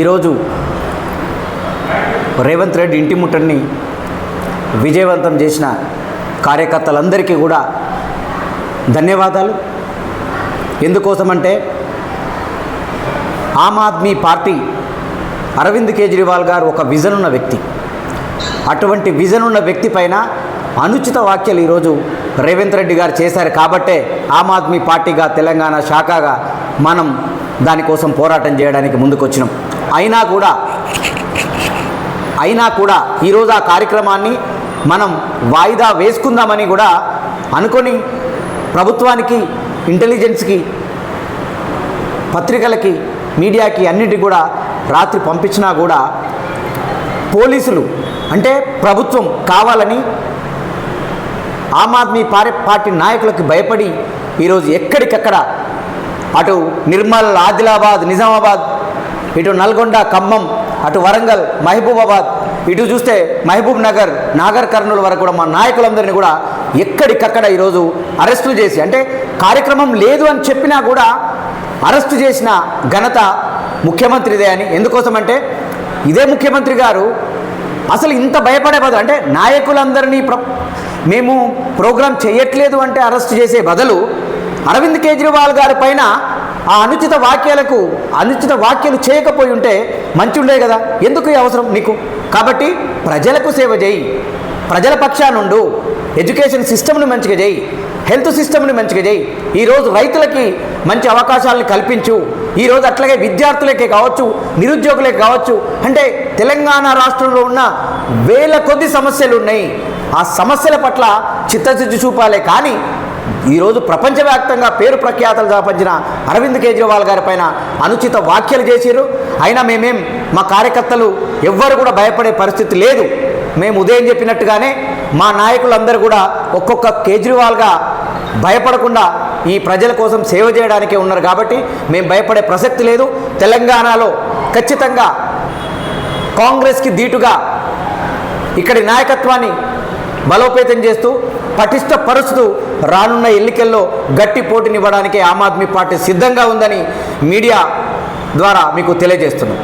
ఈరోజు రేవంత్ రెడ్డి ఇంటి ముట్టడిని విజయవంతం చేసిన కార్యకర్తలందరికీ కూడా ధన్యవాదాలు. ఎందుకోసమంటే ఆమ్ ఆద్మీ పార్టీ అరవింద్ కేజ్రీవాల్ గారు ఒక విజన్ ఉన్న వ్యక్తి. అటువంటి విజన్ ఉన్న వ్యక్తి పైన అనుచిత వ్యాఖ్యలు ఈరోజు రేవంత్ రెడ్డి గారు చేశారు. కాబట్టే ఆమ్ ఆద్మీ పార్టీగా తెలంగాణ శాఖగా మనం దానికోసం పోరాటం చేయడానికి ముందుకొచ్చినాం. అయినా కూడా అయినా కూడా ఈరోజు ఆ కార్యక్రమాన్ని మనం వాయిదా వేసుకుందామని కూడా అనుకొని ప్రభుత్వానికి ఇంటెలిజెన్స్కి పత్రికలకి మీడియాకి అన్నిటికి కూడా రాత్రి పంపించినా కూడా పోలీసులు అంటే ప్రభుత్వం కావాలని ఆమ్ ఆద్మీ పార్టీ పార్టీ నాయకులకు భయపడి ఈరోజు ఎక్కడికక్కడ అటు నిర్మల్ ఆదిలాబాద్ నిజామాబాద్ ఇటు నల్గొండ ఖమ్మం అటు వరంగల్ మహబూబాబాద్ ఇటు చూస్తే మహబూబ్ నగర్ నాగర్ కర్నూలు వరకు కూడా మా నాయకులందరినీ కూడా ఎక్కడికక్కడ ఈరోజు అరెస్టులు చేసి అంటే కార్యక్రమం లేదు అని చెప్పినా కూడా అరెస్టు చేసిన ఘనత ముఖ్యమంత్రిదే అని. ఎందుకోసమంటే ఇదే ముఖ్యమంత్రి గారు అసలు ఇంత భయపడే బదులు అంటే నాయకులందరినీ ప్ర మేము ప్రోగ్రాం చేయట్లేదు అంటే అరెస్ట్ చేసే బదులు అరవింద్ కేజ్రీవాల్ గారి పైన ఆ అనుచిత వాక్యాలకు అనుచిత వ్యాఖ్యలు చేయకపోయి ఉంటే మంచి ఉండే కదా. ఎందుకు ఈ అవసరం నీకు? కాబట్టి ప్రజలకు సేవ చేయి. ప్రజల పక్షానుండు ఎడ్యుకేషన్ సిస్టమ్ను మంచిగా చేయి. హెల్త్ సిస్టమ్ని మంచిగా చేయి. ఈరోజు రైతులకి మంచి అవకాశాలను కల్పించు. ఈరోజు అట్లాగే విద్యార్థులకే కావచ్చు నిరుద్యోగులకే కావచ్చు అంటే తెలంగాణ రాష్ట్రంలో ఉన్న వేల కొద్ది సమస్యలు ఉన్నాయి. ఆ సమస్యల పట్ల చిత్తశుద్ధి చూపాలే కానీ ఈరోజు ప్రపంచవ్యాప్తంగా పేరు ప్రఖ్యాతలు సంపాదించిన అరవింద్ కేజ్రీవాల్ గారి పైన అనుచిత వ్యాఖ్యలు చేశారు అయినా మేమేం మా కార్యకర్తలు ఎవ్వరు కూడా భయపడే పరిస్థితి లేదు. మేము ఉదయం చెప్పినట్టుగానే మా నాయకులందరూ కూడా ఒక్కొక్క కేజ్రీవాల్గా భయపడకుండా ఈ ప్రజల కోసం సేవ చేయడానికే ఉన్నారు కాబట్టి మేము భయపడే ప్రసక్తి లేదు. తెలంగాణలో ఖచ్చితంగా కాంగ్రెస్కి ధీటుగా ఇక్కడి నాయకత్వాన్ని బలోపేతం చేస్తూ పటిష్టపరుస్తూ రానున్న ఎన్నికల్లో గట్టి పోటీనివ్వడానికి ఆమ్ ఆద్మీ పార్టీ సిద్ధంగా ఉందని మీడియా ద్వారా మీకు తెలియజేస్తున్నాం.